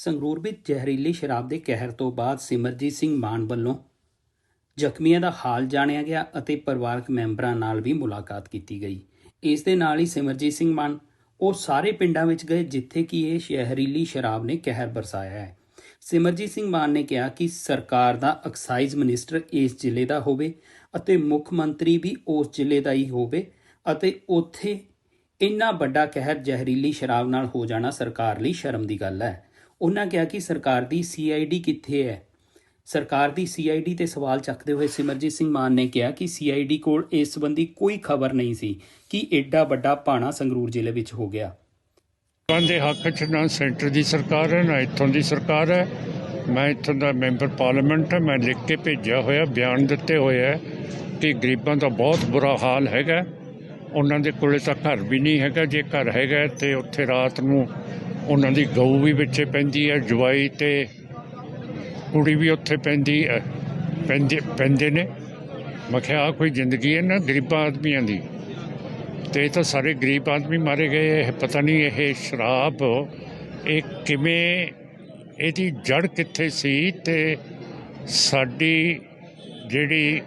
ਸੰਗਰੂਰ ਵਿੱਚ ਜ਼ਹਿਰੀਲੀ ਸ਼ਰਾਬ ਦੇ ਕਹਿਰ ਤੋਂ ਬਾਅਦ ਸਿਮਰਜੀਤ ਸਿੰਘ ਮਾਨ ਵੱਲੋਂ ਜ਼ਖਮੀਆਂ ਦਾ ਹਾਲ ਜਾਣਿਆ ਗਿਆ ਅਤੇ ਪਰਿਵਾਰਕ ਮੈਂਬਰਾਂ ਨਾਲ ਵੀ ਮੁਲਾਕਾਤ ਕੀਤੀ ਗਈ। ਇਸ ਦੇ ਨਾਲ ਹੀ ਸਿਮਰਜੀਤ ਸਿੰਘ ਮਾਨ ਉਹ ਸਾਰੇ ਪਿੰਡਾਂ ਵਿੱਚ ਗਏ ਜਿੱਥੇ ਕਿ ਇਹ ਜ਼ਹਿਰੀਲੀ ਸ਼ਰਾਬ ਨੇ ਕਹਿਰ ਬਰਸਾਇਆ ਹੈ। ਸਿਮਰਜੀਤ ਸਿੰਘ ਮਾਨ ਨੇ ਕਿਹਾ ਕਿ ਸਰਕਾਰ ਦਾ ਐਕਸਾਈਜ਼ ਮਿਨਿਸਟਰ ਇਸ ਜ਼ਿਲ੍ਹੇ ਦਾ ਹੋਵੇ ਅਤੇ ਮੁੱਖ ਮੰਤਰੀ ਵੀ ਉਸ ਜ਼ਿਲ੍ਹੇ ਦਾ ਹੀ ਹੋਵੇ ਅਤੇ ਉੱਥੇ ਇੰਨਾ ਵੱਡਾ ਕਹਿਰ ਜ਼ਹਿਰੀਲੀ ਸ਼ਰਾਬ ਨਾਲ ਹੋ ਜਾਣਾ ਸਰਕਾਰ ਲਈ ਸ਼ਰਮ ਦੀ ਗੱਲ ਹੈ। ਉਹਨਾਂ ਕਿਹਾ ਕਿ ਸਰਕਾਰ ਦੀ ਸੀਆਈਡੀ ਕਿੱਥੇ ਹੈ? ਸਰਕਾਰ ਦੀ ਸੀਆਈਡੀ ਤੇ ਸਵਾਲ ਚੱਕਦੇ ਹੋਏ ਸਿਮਰਜੀਤ ਸਿੰਘ ਮਾਨ ਨੇ ਕਿਹਾ ਕਿ ਸੀਆਈਡੀ ਕੋਲ ਇਸ ਸੰਬੰਧੀ ਕੋਈ ਖਬਰ ਨਹੀਂ ਸੀ ਕਿ ਐਡਾ ਵੱਡਾ ਪਾਣਾ ਸੰਗਰੂਰ ਜ਼ਿਲ੍ਹੇ ਵਿੱਚ ਹੋ ਗਿਆ। ਲੋਕਾਂ ਦੇ ਹੱਕ 'ਚ ਨਾ ਸੈਂਟਰ ਦੀ ਸਰਕਾਰ ਹੈ, ਨਾ ਇੱਥੋਂ ਦੀ ਸਰਕਾਰ ਹੈ। ਮੈਂ ਇੱਥੋਂ ਦਾ ਮੈਂਬਰ ਪਾਰਲੀਮੈਂਟ ਹਾਂ, ਮੈਂ ਲਿਖ ਕੇ ਭੇਜਿਆ ਹੋਇਆ, ਬਿਆਨ ਦਿੱਤੇ ਹੋਏ ਹੈ ਕਿ ਗਰੀਬਾਂ ਦਾ ਬਹੁਤ ਬੁਰਾ ਹਾਲ ਹੈਗਾ। ਉਹਨਾਂ ਦੇ ਕੋਲੇ ਤਾਂ ਘਰ ਵੀ ਨਹੀਂ ਹੈਗਾ, ਜੇ ਘਰ ਹੈਗਾ ਤੇ ਉੱਥੇ ਰਾਤ ਨੂੰ ਉਹਨਾਂ ਦੀ ਗਊ ਵੀ ਵਿੱਚੇ ਪੈਂਦੀ ਹੈ, ਜਵਾਈ ਤੇ ਕੁੜੀ ਵੀ ਉੱਥੇ ਪੈਂਦੀ ਹੈ, ਪੈਂਦੇ ਪੈਂਦੇ ਨੇ। ਮੈਂ ਕਿਹਾ, ਆਹ ਕੋਈ ਜ਼ਿੰਦਗੀ ਹੈ ਨਾ ਗਰੀਬਾਂ ਆਦਮੀਆਂ ਦੀ? ਤੇ ਇਹ ਤਾਂ ਸਾਰੇ ਗਰੀਬ ਆਦਮੀ ਮਾਰੇ ਗਏ ਇਹ ਪਤਾ ਨਹੀਂ ਇਹ ਸ਼ਰਾਬ, ਇਹ ਕਿਵੇਂ, ਇਹਦੀ ਜੜ ਕਿੱਥੇ ਸੀ ਤੇ ਸਾਡੀ ਜਿਹੜੀ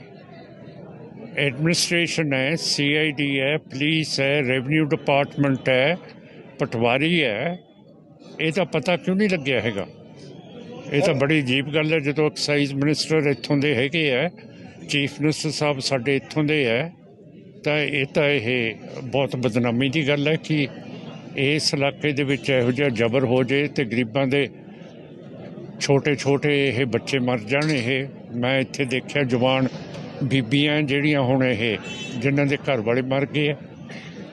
ਐਡਮਿਨਿਸਟ੍ਰੇਸ਼ਨ ਹੈ, ਸੀਆਈਡੀ ਹੈ, ਪੁਲਿਸ ਹੈ, ਰੈਵਨਿਊ ਡਿਪਾਰਟਮੈਂਟ ਹੈ, ਪਟਵਾਰੀ ਹੈ ਇਹ ਤਾਂ ਪਤਾ ਕਿਉਂ ਨਹੀਂ ਲੱਗਿਆ ਹੈਗਾ? ਇਹ ਤਾਂ ਬੜੀ ਅਜੀਬ ਗੱਲ ਹੈ, ਜਦੋਂ ਐਕਸਾਈਜ਼ ਮਿਨਿਸਟਰ ਇੱਥੋਂ ਦੇ ਹੈਗੇ ਆ, ਚੀਫ ਮਿਨਿਸਟਰ ਸਾਹਿਬ ਸਾਡੇ ਇੱਥੋਂ ਦੇ ਹੈ ਤਾਂ ਇਹ ਤਾਂ ਇਹ ਬਹੁਤ ਬਦਨਾਮੀ ਦੀ ਗੱਲ ਹੈ ਕਿ ਇਸ ਇਲਾਕੇ ਦੇ ਵਿੱਚ ਇਹੋ ਜਿਹਾ ਜ਼ਬਰ ਹੋ ਜੇ ਤੇ ਗਰੀਬਾਂ ਦੇ ਛੋਟੇ ਛੋਟੇ ਇਹ ਬੱਚੇ ਮਰ ਜਾਣ, ਇਹ ਮੈਂ ਇੱਥੇ ਦੇਖਿਆ ਜਵਾਨ ਬੀਬੀਆਂ ਜਿਹੜੀਆਂ ਹੁਣ ਇਹ ਜਿਨ੍ਹਾਂ ਦੇ ਘਰ ਵਾਲੇ ਮਰ ਗਏ ਆ।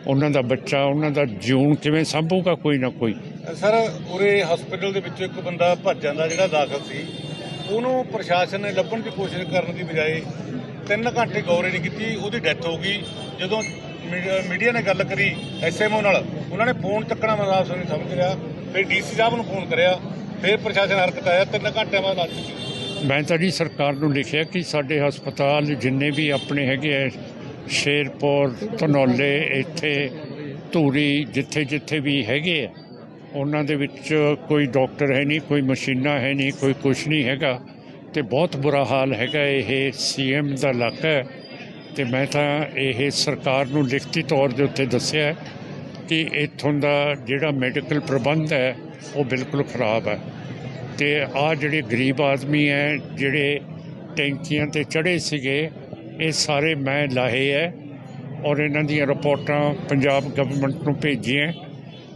ਉਹਨਾਂ ਦਾ ਬੱਚਾ ਉਹਨਾਂ ਦਾ ਜਿਉਣ ਕਿਵੇਂ ਸੰਭੂਗਾ ਕੋਈ ਨਾ ਕੋਈ। ਸਰ ਉਰੇ ਹਸਪੀਟਲ ਦੇ ਵਿੱਚੋਂ ਇੱਕ ਬੰਦਾ ਭੱਜ ਜਾਂਦਾ ਜਿਹੜਾ ਦਾਖਲ ਸੀ। ਉਹਨੂੰ ਪ੍ਰਸ਼ਾਸਨ ਨੇ ਲੱਭਣ ਦੀ ਕੋਸ਼ਿਸ਼ ਕਰਨ ਦੀ ਬਜਾਏ 3 ਘੰਟੇ ਗੌਰ ਨਹੀਂ ਕੀਤੀ ਉਹਦੀ ਡੈਥ ਹੋ ਗਈ। ਜਦੋਂ ਮੀਡੀਆ- ਨੇ ਗੱਲ ਕਰੀ ਐਸਐਮਓ ਨਾਲ ਉਹਨਾਂ ਨੇ ਫੋਨ ਚੱਕਣਾ ਮਜ਼ਾਕ ਨਹੀਂ ਸਮਝ ਰਿਹਾ। ਫਿਰ ਡੀਸੀ ਸਾਹਿਬ ਨੂੰ ਫੋਨ ਕਰਿਆ ਫਿਰ ਪ੍ਰਸ਼ਾਸਨ ਹਰਕਤ ਆਇਆ 3 ਘੰਟਿਆਂ ਬਾਅਦ ਆ ਚੁੱਕੀ ਮੈਂ ਤਾਂ ਜੀ ਸਰਕਾਰ ਨੂੰ ਲਿਖਿਆ ਕਿ ਸਾਡੇ ਹਸਪਤਾਲ ਜਿੰਨੇ ਵੀ ਆਪਣੇ ਹੈਗੇ ਸ਼ੇਰਪੁਰ, ਧਨੌਲੇ, ਇੱਥੇ ਧੂਰੀ ਜਿੱਥੇ ਜਿੱਥੇ ਵੀ ਹੈਗੇ ਆ। ਉਹਨਾਂ ਦੇ ਵਿੱਚ ਕੋਈ ਡਾਕਟਰ ਹੈ ਨਹੀਂ, ਕੋਈ ਮਸ਼ੀਨਾਂ ਹੈ ਨਹੀਂ, ਕੋਈ ਕੁਛ ਨਹੀਂ ਹੈਗਾ। ਤੇ ਬਹੁਤ ਬੁਰਾ ਹਾਲ ਹੈਗਾ, ਇਹ ਸੀਐਮ ਦਾ ਇਲਾਕਾ ਹੈ। ਤੇ ਮੈਂ ਤਾਂ ਇਹ ਸਰਕਾਰ ਨੂੰ ਲਿਖਤੀ ਤੌਰ ਦੇ ਉੱਤੇ ਦੱਸਿਆ ਕਿ ਇੱਥੋਂ ਦਾ ਜਿਹੜਾ ਮੈਡੀਕਲ ਪ੍ਰਬੰਧ ਹੈ, ਉਹ ਬਿਲਕੁਲ ਖਰਾਬ ਹੈ। ਤੇ ਆ ਜਿਹੜੇ ਗਰੀਬ ਆਦਮੀ ਹੈ, ਜਿਹੜੇ ਟੈਂਕੀਆਂ ਤੇ ਚੜੇ ਸੀਗੇ ਇਹ ਸਾਰੇ ਮੈਂ ਲਾਹੇ ਹੈ ਔਰ ਇਹਨਾਂ ਦੀਆਂ ਰਿਪੋਰਟਾਂ ਪੰਜਾਬ ਗਵਰਨਮੈਂਟ ਨੂੰ ਭੇਜੀਆਂ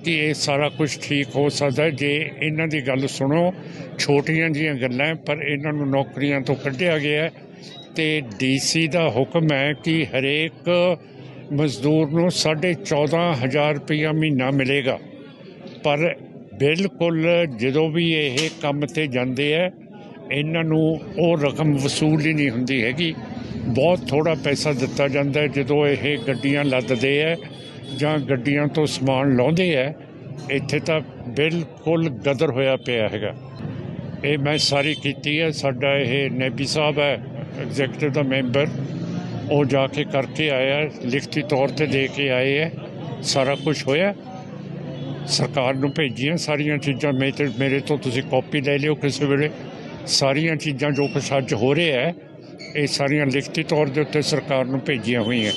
ਕਿ ਇਹ ਸਾਰਾ ਕੁਝ ਠੀਕ ਹੋ ਸਕਦਾ ਜੇ ਇਹਨਾਂ ਦੀ ਗੱਲ ਸੁਣੋ, ਛੋਟੀਆਂ ਜੀਆਂ ਗੱਲਾਂ ਪਰ ਇਹਨਾਂ ਨੂੰ ਨੌਕਰੀਆਂ ਤੋਂ ਕੱਢਿਆ ਗਿਆ ਹੈ ਤੇ ਡੀਸੀ ਦਾ ਹੁਕਮ ਹੈ ਕਿ ਹਰੇਕ ਮਜ਼ਦੂਰ ਨੂੰ 14500 ਰੁਪਇਆ ਮਹੀਨਾ ਮਿਲੇਗਾ। ਪਰ ਬਿਲਕੁਲ ਜਦੋਂ ਵੀ ਇਹ ਕੰਮ ਤੇ ਜਾਂਦੇ ਆ ਇਹਨਾਂ ਨੂੰ ਉਹ ਰਕਮ ਵਸੂਲ ਹੀ ਨਹੀਂ ਹੁੰਦੀ ਹੈਗੀ। ਬਹੁਤ ਥੋੜਾ ਪੈਸਾ ਦਿੱਤਾ ਜਾਂਦਾ ਹੈ ਜਦੋਂ ਇਹ ਗੱਡੀਆਂ ਲੱਦਦੇ ਹੈ ਜਾਂ ਗੱਡੀਆਂ ਤੋਂ ਸਮਾਨ ਲਾਉਂਦੇ ਹੈ, ਇੱਥੇ ਤਾਂ ਬਿਲਕੁਲ ਗਦਰ ਹੋਇਆ ਪਿਆ ਹੈਗਾ। ਇਹ ਮੈਂ ਸਾਰੀ ਕੀਤੀ ਹੈ, ਸਾਡਾ ਇਹ ਨੈਬੀ ਸਾਹਿਬ ਹੈ ਐਗਜ਼ੈਕਟਿਵ ਦਾ ਮੈਂਬਰ ਉਹ ਜਾ ਕੇ ਕਰਕੇ ਆਇਆ, ਲਿਖਤੀ ਤੌਰ ਤੇ ਦੇ ਕੇ ਆਏ ਹੈ, ਸਾਰਾ ਕੁਝ ਹੋਇਆ। ਸਰਕਾਰ ਨੂੰ ਭੇਜੀਆਂ ਸਾਰੀਆਂ ਚੀਜ਼ਾਂ ਮੇਰੇ ਮੇਰੇ ਤੋਂ ਤੁਸੀਂ ਕਾਪੀ ਲੈ ਲਿਓ ਕਿਸੇ ਵੇਲੇ। ਸਾਰੀਆਂ ਚੀਜ਼ਾਂ ਜੋ ਕੁਛ ਅੱਜ ਹੋ ਰਿਹਾ ਹੈ ਇਹ ਸਾਰੀਆਂ ਲਿਖਤੀ ਤੌਰ ਦੇ ਉੱਤੇ ਸਰਕਾਰ ਨੂੰ ਭੇਜੀਆਂ ਹੋਈਆਂ।